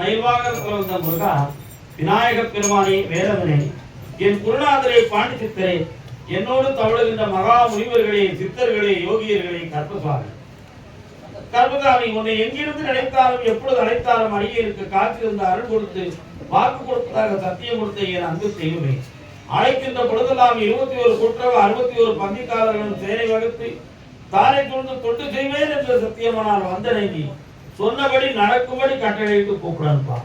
மயில்வாக பிறந்த முருகா விநாயக பெருமானே வேதவனே என் குருநாதரே பாண்டிச்சித்தரே என்னோடு தவழுகின்ற மகா முனிவர்களே சித்தர்களே யோகியர்களே கற்பசுவாமி கர்மதாமி உன்னை எங்கிருந்து நினைத்தாலும் எப்பொழுது அழைத்தாலும் அடியேற்கு காத்திருந்த அருள் கொடுத்து வாக்கு கொடுத்ததாக சத்தியம் கொடுத்த என் அன்பு தெய்வமே. அழைக்கின்ற பொழுதெல்லாம் இருபத்தி ஒரு குற்றவ அறுபத்தி ஒரு பந்திக்காரர்களும் சேனை வகுத்து தானே துண்டு தொண்டு செய்வேன் என்று சத்தியமானால் வந்த நீ சொன்னபடி நடக்கும்படி கட்டளையிட்டு கூப்பிடன்பா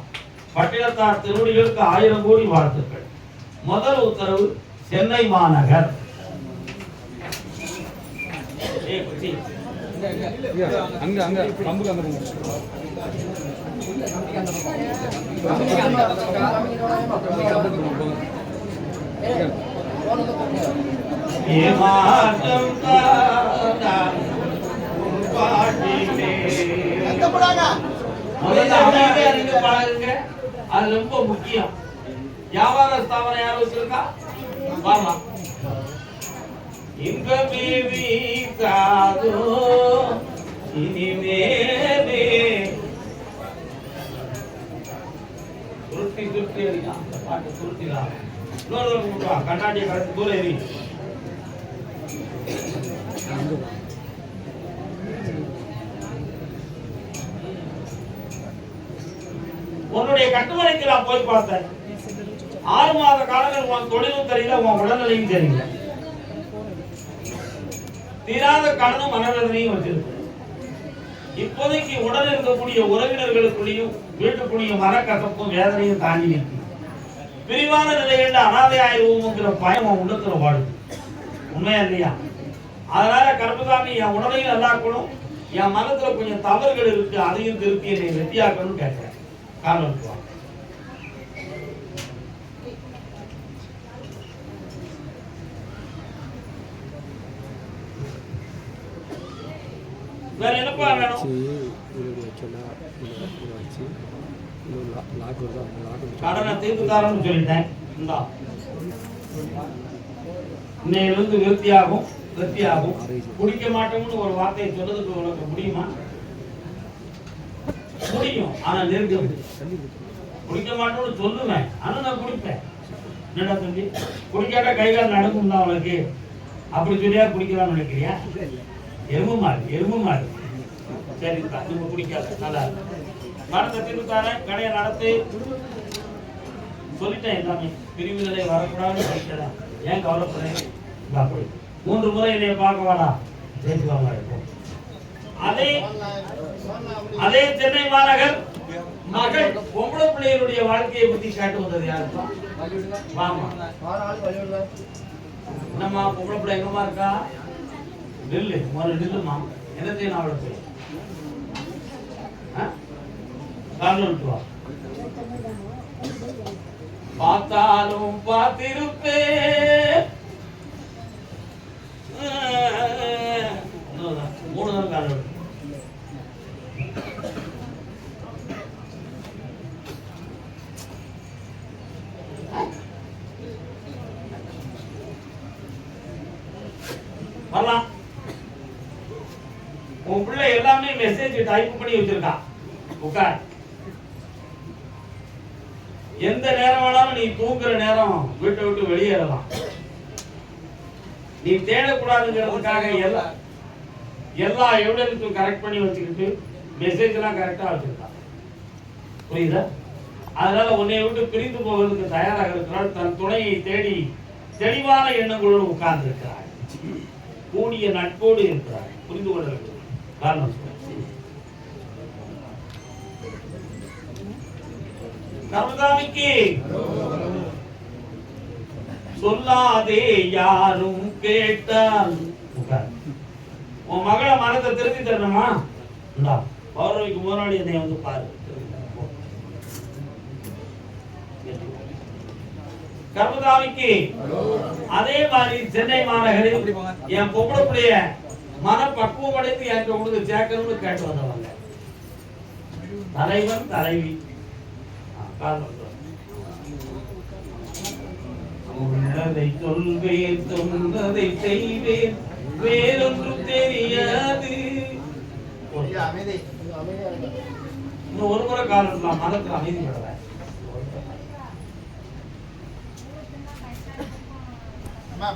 பட்டினத்தார் திருவடிகளுக்கு ஆயிரம் கோடி வாழ்த்துக்கள் முதல் உத்தரவு சென்னை மாநகர். அங்க அங்க. ஏமாற்றம் தான் உன் பாட்டிலே. முதல்ல அமைதியா இருந்து பழகுங்க. அது ரொம்ப முக்கியம். வியாபார ஸ்தாபனம் வச்சிருக்கா? வாமா இனிமேலே சுருட்டி சுருட்டி அடிக்கலாம். பாட்டு சுருட்டிலாம் இன்னொரு கண்ணாடியை கலந்து உன்னுடைய கட்டுமனைக்கு நான் போய் பார்த்தேன். ஆறு மாத காலங்கள் உன் தொழிலும் தெரியல உன் உடல்நிலையும் தெரியல. தீராத கடனும் மனவேதனையும் வச்சிருக்கு. இப்போதைக்கு உடல் இருக்கக்கூடிய உறவினர்களுக்குள்ளேயும் வீட்டுக்குள்ளேயும் மனக்கசப்பும் வேதனையும் தாண்டி நிற்கும். பிரிவான நிலையில அனாதை ஆயிடுவோம்ங்கிற பயம் உள்ளத்துல வாழும் உண்மையா இல்லையா? அதனால கருப்பசாமி என் உடலையும் நல்லாக்கணும் என் மனத்துல கொஞ்சம் தவறுகள் இருக்கு அதையும் திருப்பி என்னை வெற்றியாக்கணும்னு கேட்கிறேன். காரணம் வேற என்னப்பா வேணும்? கடனை தீர்த்து தரேன்னு சொல்லிட்டேன். இந்தா. இன்னையிலிருந்து விருத்தியாகும் விருத்தியாகும் குடிக்க மாட்டோம்னு ஒரு வார்த்தையை சொன்னதுக்கு உனக்கு முடியுமா? முடியும். ஆனா நெருங்க குடிக்க மாட்டோம்னு சொல்லுவேன். ஆனா நான் குடிப்பேன். என்னடா தம்பி? குடிக்காட்டா கை கால் நடக்கும் தான் உனக்கு. அப்படி சொல்லியா குடிக்கலாம்னு நினைக்கிறியா? எறும்பு மாடு எறும்பு மாடு. சரி நம்ம குடிக்காத நல்லா திருப்பி தரேன் கடையை நடத்து. சொல்லிட்டேன் எல்லாமே. பிரிவு நிலை வரக்கூடாதுன்னு சொல்லிட்டேன் ஏன் கவலைப்படுறேன்? போய் மூன்று முறை என்னைய பார்க்க வாடா. பேசுவாங்க இப்போ அதே அதே சென்னை மாநகர் மகள் பொம்பளை பிள்ளைகளுடைய வாழ்க்கையை பத்தி கேட்டு வந்தது யாருப்பா வாமா என்னம்மா பொம்பளை பிள்ளை எங்கம்மா இருக்கா? நில்லு முதல்ல நில்லுமா என்ன செய்யணும் அவ்வளோ போய்? காரணம் விட்டு வா. பார்த்தாலும் பார்த்திருப்பே மூணு நாள் காலம் வரலாம். உன் பிள்ளை எல்லாமே மெசேஜ் டைப் பண்ணி வச்சிருக்கான் உட்கார். எந்த நேரம் வேணாலும் நீ தூங்குற நேரம் வீட்டை விட்டு வெளியேறலாம். நீ தேடக்கூடாதுங்கிறதுக்காக எல்லா எல்லா எவிடன்ஸும் கரெக்ட் பண்ணி வச்சுக்கிட்டு மெசேஜ் எல்லாம் கரெக்டா வச்சிருக்கான் புரியுதா? அதனால உன்னை விட்டு பிரிந்து போவதற்கு தயாராக இருக்கிறாள். தன் துணையை தேடி தெளிவான எண்ணங்களோடு உட்கார்ந்து இருக்கிறாள் கூடிய நட்போடு இருக்கிறாள். புரிந்து கொள்ள வேண்டும். காரணம். சொல்றேன். சொல்லாதே யாரும் கேட்டால். உன் மகளை மனத்தை திருத்தி தரணுமா? இந்தா பௌர்ணமிக்கு முதலாளி என்னை வந்து பாரு. கர்மதாமிக்கு அதே மாதிரி சென்னை மாநகரில் என் பொம்பளை பிள்ளைய மன பக்குவம் அடைந்து என்கிட்ட கொண்டு சேர்க்கணும்னு கேட்டு வந்தவங்க. தலைவன் தலைவி. உள்ளதை சொல்வேன் சொன்னதை செய்வேன். வேறொன்றும் தெரியாது. இன்னும் ஒரு முறை கால் இருக்கலாம் மனத்துல அமைதி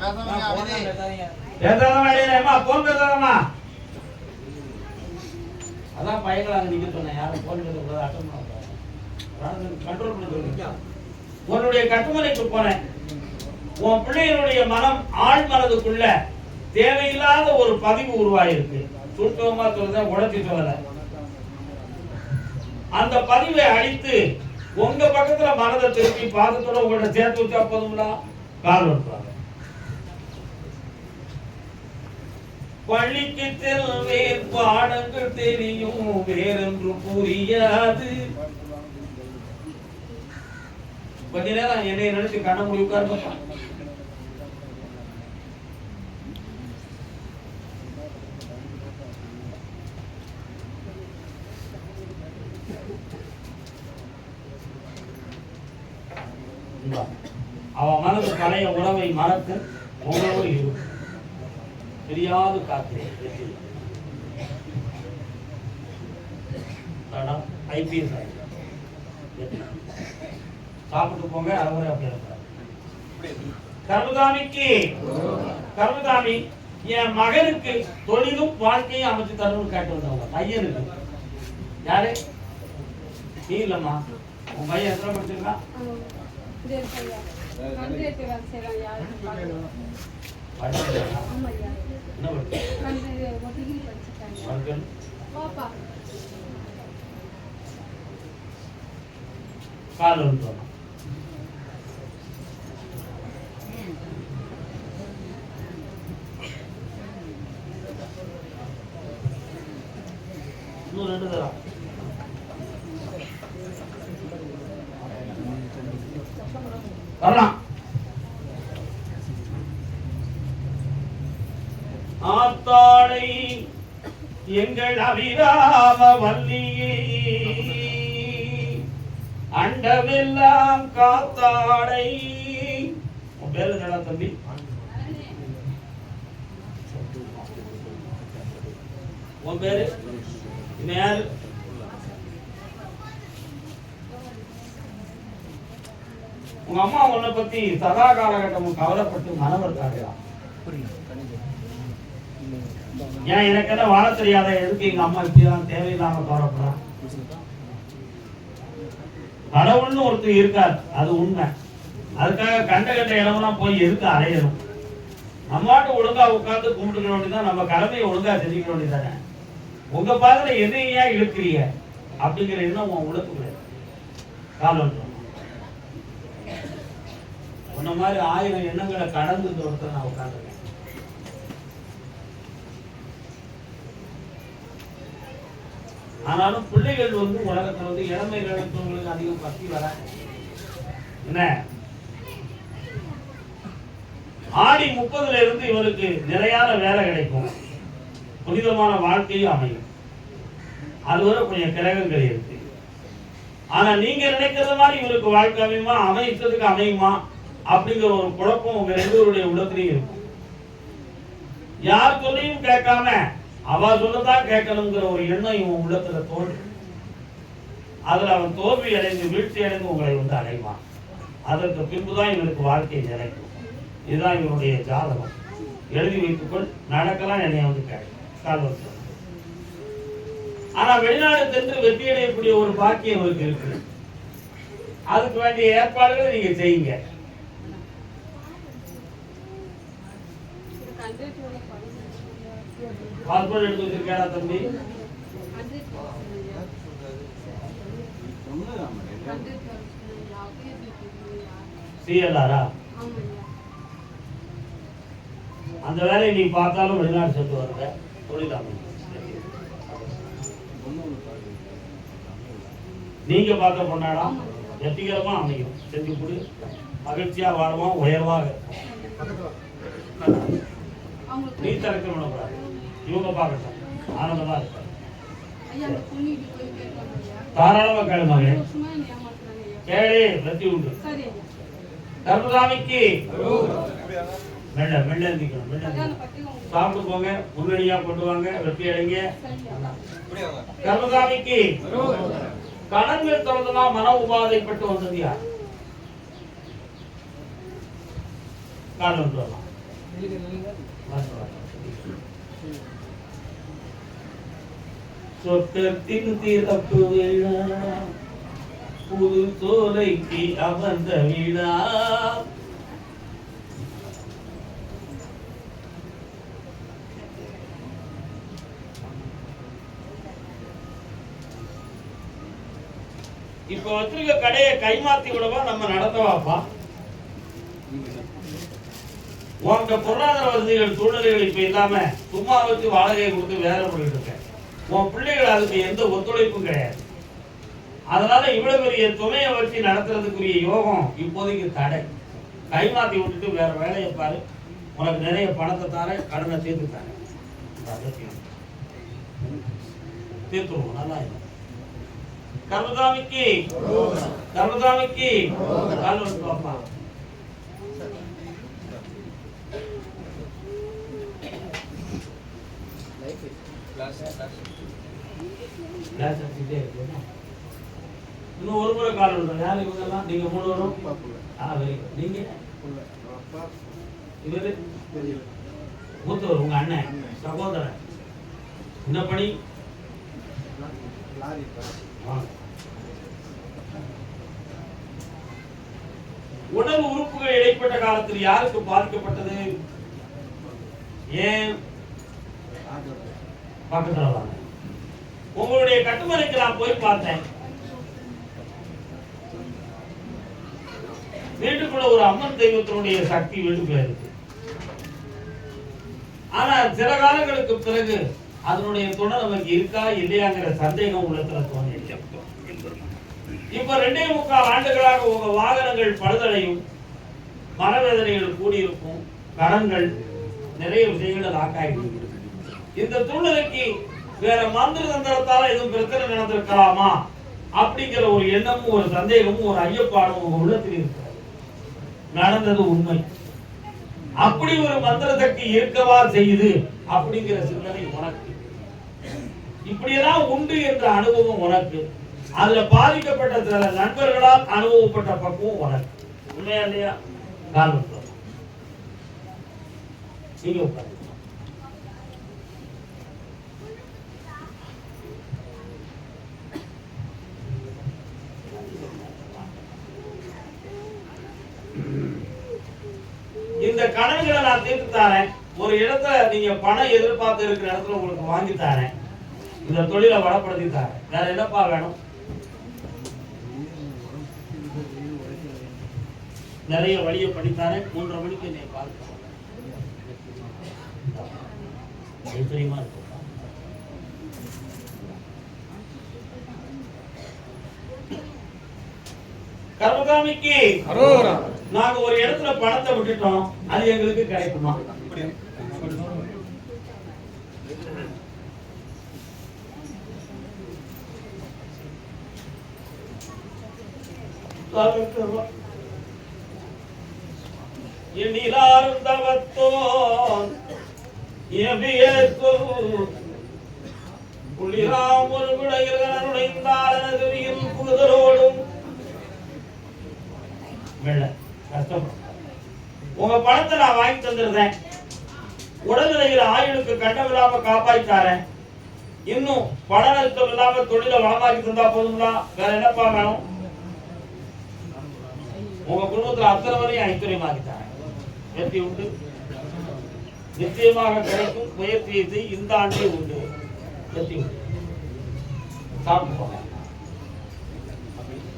பேசாம அமைதி. பேசாதமா இல்லையா போன் பேசாதமா அதான் பையங்களை அங்க சொன்னேன். யாரும் போன் பேசக்கூடாது அட்டன் பண்ணக்கூடாது கண்ட்ரோல் பண்ண சொல்லுங்க. உன்னுடைய கட்டுமனைக்கு போனேன். உன் பிள்ளைகளுடைய மனம் ஆழ் மனதுக்குள்ள தேவையில்லாத ஒரு பதிவு உருவாயிருக்கு. சூட்சமா சொல்றேன் உடச்சி சொல்லல. அந்த பதிவை அழித்து உங்க பக்கத்துல மனதை திருப்பி பாதத்தோட உங்கள்ட்ட சேர்த்து வச்சா போதும்ல கால் விட்டுறாங்க பள்ளிக்கு செல்வேன் பாடங்கள் தெரியும் வேறென்று புரியாது. கொஞ்ச நேரம் என்னை நினைச்சு கண்ண மூடி உட்கார்ந்து அவன் மனது பழைய உறவை மறக்க உணவு இருக்கும் தெரியாது காத்து ஐபிஎஸ் சாப்பிட்டு போங்க அறவுரை அப்படி இருக்கிறார் கருதாமிக்கு கருதாமி என் மகனுக்கு தொழிலும் வாழ்க்கையும் அமைச்சு தரணும்னு கேட்டு வந்தவங்க பையனுக்கு யாரு? நீ இல்லம்மா. உன் பையன் எத்தனை படிச்சிருக்கான்? படிச்சிருக்கானா? என்ன படிச்சிருக்கான் மகன் கால் வந்துடும் இன்னும் ரெண்டு தரம் வரலாம் ஆத்தாளை எங்கள் அபிராம வல்லியே அண்டமெல்லாம் காத்தாடை பேரு என்னடா தம்பி? உன் பேரு? யாரு? உங்க அம்மா உன்னை பத்தி சதா காலகட்டமும் கவலைப்பட்டு மனம் புரியுது ஏன் எனக்கு என்ன வாழ தெரியாத? எதுக்கு எங்க அம்மா இப்படிதான் தேவையில்லாம போறப்படா? கடவுள்னு ஒருத்தர் இருக்கார். அது உண்மை. அதுக்காக கண்ட கண்ட இடமெல்லாம் போய் எதுக்கு அலையணும்? நம்மாட்டு ஒழுங்கா உட்கார்ந்து கும்பிட்டுக்க வேண்டியதான் நம்ம கடமையை ஒழுங்கா தெரிவிக்க வேண்டியதானே உங்க பாதையில ஏன் இழுக்கிறீங்க? அப்படிங்கிற எண்ணம் உன் உள்ளத்துக்குள்ள காலம் உன்ன மாதிரி ஆயிரம் எண்ணங்களை கடந்து ஒருத்தர் நான் உட்காந்துருக்கேன் ஆனாலும் பிள்ளைகள் வந்து உலகத்தில் வந்து இளமை இழந்தவங்களுக்கு அதிகம் பக்தி வர என்ன? ஆடி முப்பதுல இருந்து இவருக்கு நிறையான வேலை கிடைக்கும். புனிதமான வாழ்க்கையும் அமையும். அதுவரை கொஞ்சம் கிரகங்கள் இருக்கு. ஆனா நீங்க நினைக்கிற மாதிரி இவருக்கு வாழ்க்கை அமையுமா? அமைத்ததுக்கு அமையுமா? அப்படிங்கிற ஒரு குழப்பம் உங்க ரெண்டு பேருடைய உள்ளத்திலையும் இருக்கும் யார் சொல்லையும் கேட்காம அவ சொல்லதான் கேட்கணுங்கிற ஒரு எண்ணம் இவன் உள்ளத்துல தோன்றும். அதுல அவன் தோல்வி அடைந்து வீழ்ச்சி அடைந்து உங்களை வந்து அடைவான். அதற்கு பின்புதான் இவனுக்கு வாழ்க்கை நிலைக்கும் இதுதான் இவனுடைய ஜாதகம். எழுதி வைத்துக்கொள் நடக்கலாம் என்னை வந்து கேட்க கால்வத்தில் ஆனா வெளிநாடு சென்று வெற்றி அடையக்கூடிய ஒரு பாக்கியம் இவருக்கு இருக்கு அதுக்கு வேண்டிய ஏற்பாடுகளை நீங்க செய்யுங்க. பாஸ்போர்ட் எடுத்து வச்சிருக்கா தம்பி? சிஎல்ஆரா? அந்த வேலையை நீ பார்த்தாலும் வெளிநாடு சென்று வருங்க தொழிலாளர் நீங்க பார்த்த பொண்ணாடா? வெற்றிகரமா அமையும். செஞ்சு கொடு. மகிழ்ச்சியா வாழுவோம் உயர்வாக. நீ திறக்க விடக்கூடாது இவங்க பார்க்கட்டும் ஆனந்தமா இருப்பாங்க தாராளமா கேளு மகன் கேளு வெற்றி உண்டு கருமசாமிக்கு மெல்ல மெல்ல எந்திக்கணும் மெல்ல. சாப்பிட்டு போங்க முன்னணியா கொண்டு வாங்க வெற்றி அடைங்க கருமசாமிக்கு கணங்கள் தொடர்ந்துமா மன உபாதைப்பட்டு வந்தது யார் காரணம் சொல்லலாம் வாங்க, திறப்பு விழா புது சோலைக்கு அமர்ந்த விழா இப்ப வச்சிருக்க கடையை கைமாத்தி விடவா நம்ம நடத்தவாப்பா? உங்க பொருளாதார வசதிகள் சூழ்நிலைகள் இப்ப இல்லாம சும்மா வச்சு வாடகையை கொடுத்து வேலை பண்ணிட்டு இருக்கேன் உன் பிள்ளைகள் அதுக்கு எந்த ஒத்துழைப்பும் கிடையாது. அதனால இவ்வளவு பெரிய துணையை வச்சு நடத்துறதுக்குரிய யோகம் இப்போதைக்கு தடை. கைமாத்தி விட்டுட்டு வேற வேலையை பாரு. உனக்கு நிறைய பணத்தை தாரேன் கடனை தீர்த்து தாரேன். தீர்த்துருவோம். நல்லா இருக்கும் கர்மதாமிக்கு கர்மதாமிக்கு கால் வந்து பாப்பா கிளாஸ் இருக்கு இன்னும் ஒரு முறை கால் விடுறேன் யார் இவங்கெல்லாம் நீங்க மூணு வரும் ஆ வெரி குட் நீங்க? இவரு? மூத்தவர் உங்க அண்ணன் சகோதரன். என்ன பணி. உடல் உறுப்புகள் இடைப்பட்ட காலத்தில் யாருக்கு பாதிக்கப்பட்டது? ஏன்? பக்கத்துல வாங்க. உங்களுடைய கட்டுமனைக்கு நான் போய் பார்த்தேன். வீட்டுக்குள்ள ஒரு அம்மன் தெய்வத்தினுடைய சக்தி வீட்டுக்குள்ள இருக்கு. ஆனா சில காலங்களுக்கு பிறகு அதனுடைய துணை நமக்கு இருக்கா இல்லையாங்கிற சந்தேகம் உள்ளத்துல தோணி இப்ப ரெண்டே முக்கால் ஆண்டுகளாக உங்க வாகனங்கள் பழுதடையும் மனவேதனைகள் கூடியிருக்கும் கடன்கள் நிறைய விஷயங்கள் லாக்காயிருக்கு இந்த சூழ்நிலைக்கு வேற மந்திர தந்திரத்தால எதுவும் பிரச்சனை நடந்திருக்கலாமா? அப்படிங்கிற ஒரு எண்ணமும் ஒரு சந்தேகமும் ஒரு ஐயப்பாடும் உங்க உள்ளத்தில் இருக்கிறது. நடந்தது உண்மை. அப்படி ஒரு மந்திர சக்தி இருக்கவா செய்யுது அப்படிங்கிற சிந்தனை உனக்கு. இப்படியெல்லாம் உண்டு என்ற அனுபவம் உனக்கு. அதுல பாதிக்கப்பட்ட சில நண்பர்களால் அனுபவப்பட்ட பக்குவம் உனக்கு. உண்மையா இல்லையா? காரணம் நீங்க உட்காருங்க இந்த கடன்களை நான் தீர்த்து தரேன். ஒரு இடத்துல நீங்க பணம் எதிர்பார்த்து இருக்கிற இடத்துல உங்களுக்கு வாங்கி தரேன். இந்த தொழிலை வளப்படுத்தி தரேன். வேற என்னப்பா வேணும்? நிறைய வழியை படித்தாரேன் மூன்றரை மணிக்கு என்னை பார்க்க தைரியமா கர்மகாமிக்கு. அரோரா. நாங்க ஒரு இடத்துல பணத்தை விட்டுட்டோம் அது எங்களுக்கு கிடைக்குமா? எண்ணிலாரும் தவத்தோன் எபியேற்கும். புள்ளிராம் ஒரு விடையில் நுழைந்தால் புகுதலோடும் வெள்ள. உங்க பணத்தை நான் வாங்கி தந்துருந்தேன் உடல்நிலையில் ஆயுளுக்கு கண்டமில்லாம காப்பாத்தாரேன் இன்னும் பண நெருக்கம் இல்லாம தொழிலை வளமாக்கி தந்தா போதுங்களா வேற என்னப்பா வேணும் உங்க குடும்பத்துல அத்தனை வரையும் ஐத்துரியமாக்கி தரேன் வெற்றி உண்டு. நிச்சயமாக கிடைக்கும் முயற்சி இந்த ஆண்டே உண்டு. வெற்றி உண்டு. சாப்பிட்டு போங்க.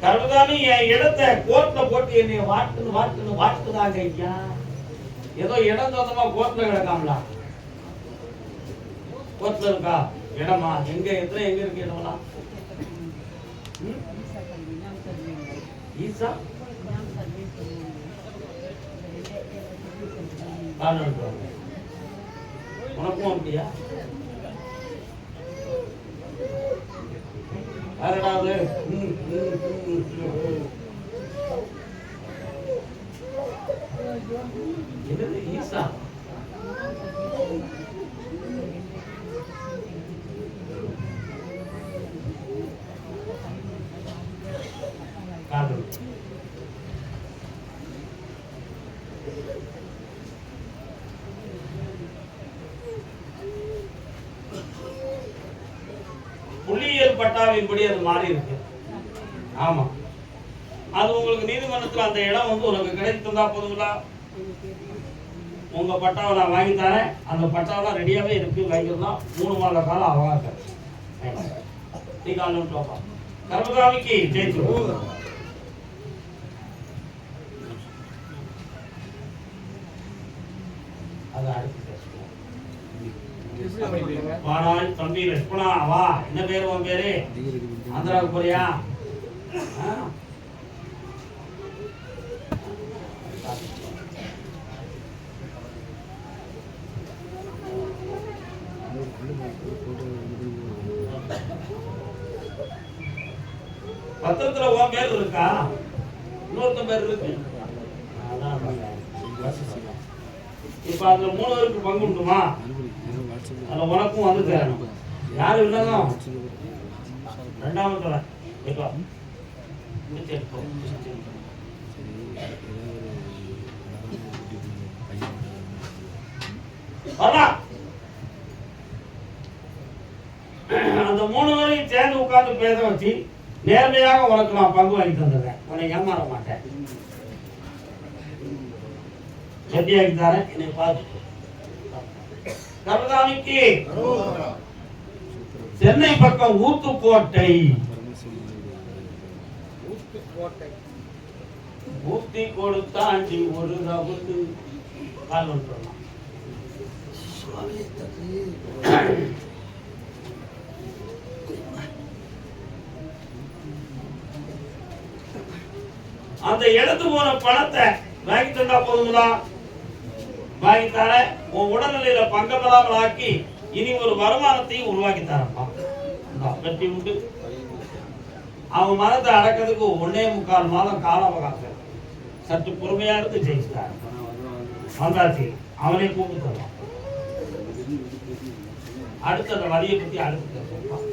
கர்மதாமி என் இடத்தை கோர்ட்ல போட்டு என்னை வாட்டுன்னு வாட்டுன்னு வாட்டுதாங்க ஐயா. ஏதோ இடம் சொந்தமா கோர்ட்ல கிடக்காமலா? கோர்ட்ல இருக்கா? இடமா? எங்க எத்தனை எங்க இருக்கு இடமெல்லாம்? ஈசா? உனக்கும் அப்படியா? யாரடாவது? என்னது ஈசா காதல் புள்ளியியல் பட்டாவின்படி அது மாறி இருக்கு. ஆமா. அது உங்களுக்கு நீதிமன்றத்துல அந்த இடம் வந்து உனக்கு கிடைத்து போதுங்களா? உங்க பட்டாவை நான் வாங்கி தரேன். அந்த பட்டாவெல்லாம் ரெடியாவே இருக்கு வாங்கிக்கலாம் மூணு மாத காலம் அவகாசம் நீ காலம் பாப்பா ஜெயிச்சு அது அடுத்து பேசுவோம். வாடாய் தம்பி லட்சுமணா வா. என்ன பேரு உன் பேரு? ஆந்திராவுக்கு போறியா ஆ? பத்திரத்துல உன் பேர் இருக்கா? இன்னொருத்தன் பேர் இருக்கு. இப்ப அதுல மூணு பேருக்கு பங்கு உண்டுமா? அதுல உனக்கும் வந்து சேரணும் யாரு இல்லதும் ரெண்டாவது இப்போ முடிச்சு வரலாம் அந்த மூணு வரையும் சேர்ந்து உட்கார்ந்து பேச வச்சு நேர்மையாக உனக்கு நான் பங்கு வாங்கி தந்துடுறேன் உன்னை ஏமாற மாட்டேன். எப்படி தரேன். என்னை பார்த்து கருதாமிக்கு சென்னை பக்கம் ஊத்துக்கோட்டை. ஊத்தி கொடுத்தாண்டி ஒரு ரவுண்டு. கால் வந்துடலாம். அந்த எடுத்து போன பணத்தை வாங்கி தந்தா போதுங்களா? வாங்கி தர உன் உடல்நிலையில பங்கமில்லாமல் ஆக்கி இனி ஒரு வருமானத்தையும் உருவாக்கி தரப்பா வெற்றி உண்டு. அவன் மனத்தை அடக்கிறதுக்கு ஒன்னே முக்கால் மாதம் கால அவகாசம். சற்று பொறுமையா இருந்து ஜெயிச்சிட்டார் வந்தாச்சு. அவனை கூப்பிட்டு தருவான். அடுத்த அந்த வரியை பத்தி அடுத்து பேசுவோம்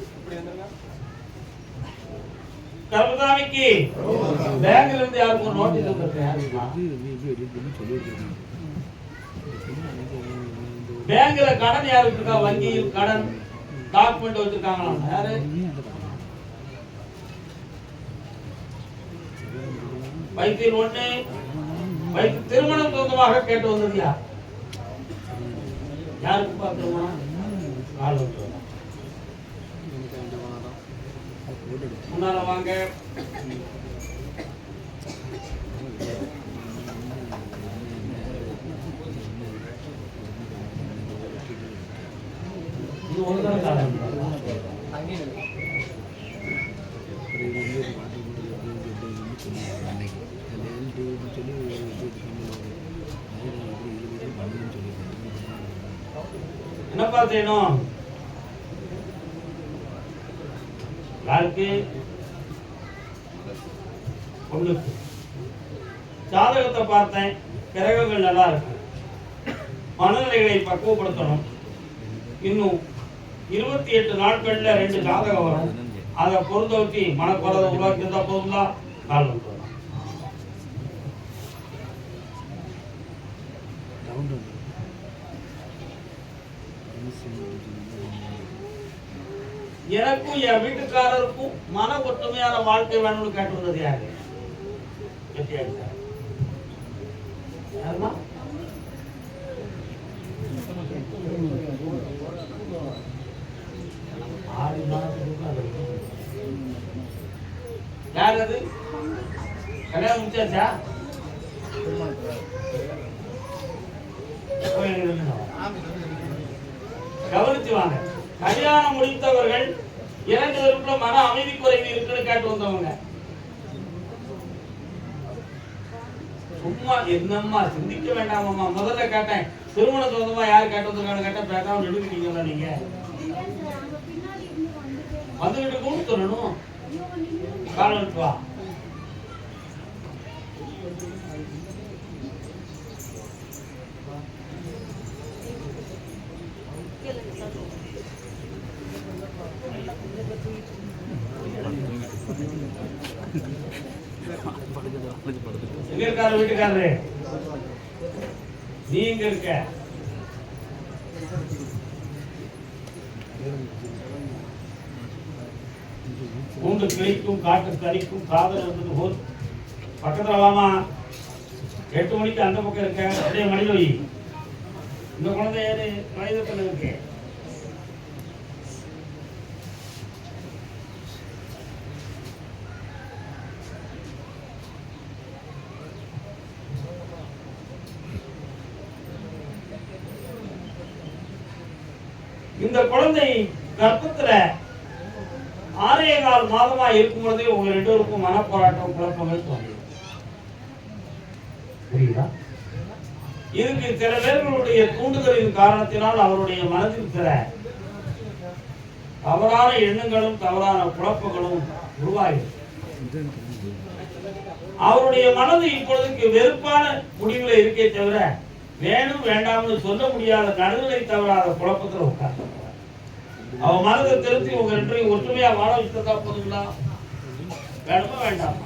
கருமசாமிக்கு பேங்க்ல இருந்து யாருக்கும் நோட்டீஸ் வந்திருக்கு யாருக்குமா? பேங்க்ல கடன் யாருக்கு இருக்கா வங்கியில் கடன் டாக்குமெண்ட் வச்சிருக்காங்களாம் யாரு? வைத்தியர் ஒண்ணு. வைத்து திருமணம் சொந்தமாக கேட்டு வந்தது யார் யாருக்குப்பா திருமணம்? முன்னால வாங்க இது ஒரு தடவை காலம் என்னப்பா செய்யணும்? யாருக்கு? பொண்ணுக்கு. ஜாதகத்தை பார்த்தேன் கிரகங்கள் நல்லா இருக்கு. மனநிலைகளை பக்குவப்படுத்தணும். இன்னும் இருபத்தி எட்டு நாட்கள்ல ரெண்டு ஜாதகம் வரும். அதை பொருந்த வச்சு மனக்குறத உருவாக்கி இருந்தா போதுங்களா நாள் எனக்கும் என் வீட்டுக்காரருக்கும் மன ஒற்றுமையான வாழ்க்கை வேணும்னு கேட்டு வந்தது யாரு? வெற்றியாடி சார். யாருமா ஆறு மாதத்துக்கு அது யார் அது நின்னுங்க. கவனிச்சு வாங்க. கல்யாணம் முடித்தவர்கள் இரண்டு பேருக்குள்ள மன அமைதி குறைவு இருக்குன்னு கேட்டு வந்தவங்க. சும்மா என்னம்மா சிந்திக்க வேண்டாமம்மா. முதல்ல கேட்டேன். திருமண சொந்தமா யார் கேட்டு வந்திருக்காங்க கேட்டா பேசாம நின்றுக்கிட்டீங்களா நீங்க? வந்துகிட்டு கூட சொல்லணும் காலம் வா. வீட்டுக்காரர் இருக்காரு வீட்டுக்காரரு. நீ இருக்க. கூண்டு கிளிக்கும் காட்டு தறிக்கும் காதல் வந்தது போல் பக்கத்துல வாமா. எட்டு மணிக்கு அந்த பக்கம் இருக்க. அப்படியே மணி இந்த குழந்தை யாரு? வயதத்தில் இருக்கு. இந்த குழந்தை கர்ப்பத்துல ஆறே கால் மாதமா இருக்கும் பொழுதே உங்க ரெண்டோருக்கும் மனப்போராட்டம் குழப்பங்கள் தோன்றும் புரியுதா? இதுக்கு சில பேர்களுடைய தூண்டுதலின் காரணத்தினால் அவருடைய மனதில் சில தவறான எண்ணங்களும் தவறான குழப்பங்களும் உருவாகிறது அவருடைய மனது இப்பொழுதுக்கு வெறுப்பான முடிவுல இருக்கே தவிர வேணும் வேண்டாம்னு சொல்ல முடியாத நடுநிலை தவறாத குழப்பத்தில் உட்கார்ந்து அவன் மனதை திருத்தி உங்க ரெண்டையும் ஒற்றுமையா வாழ வச்சுட்டா போதுங்களா? வேணுமா வேண்டாமா.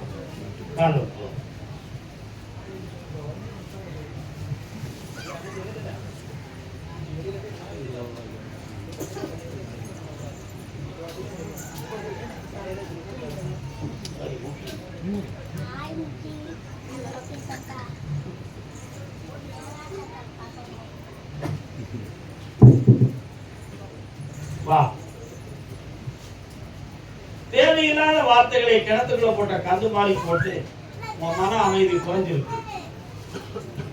வார்த்தைகளை கிணத்துக்குள்ள போட்ட கந்து மாலி போட்டு உன் மன அமைதி குறைஞ்சிருக்கு.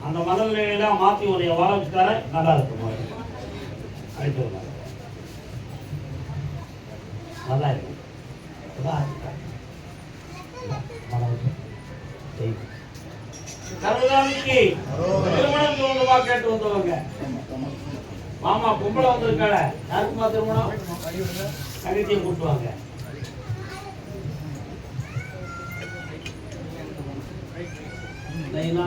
அந்த மனநிலையெல்லாம் மாத்தி உன்னை வாழ வச்சுட்டார நல்லா இருக்கும் அழைத்து நல்லா இருக்கும் அதான் திருமணம் தோணுமா கேட்டு வந்தவங்க. மாமா கும்பல வந்திருக்காள. யாருக்குமா திருமணம்? தங்கச்சியை கூட்டுவாங்க லைலா.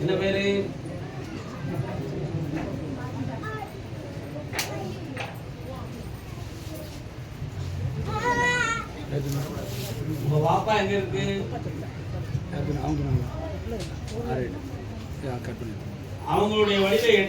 என்ன பேரு? உங்க பாப்பா எங்க இருக்கு? அவங்களுடைய வழியில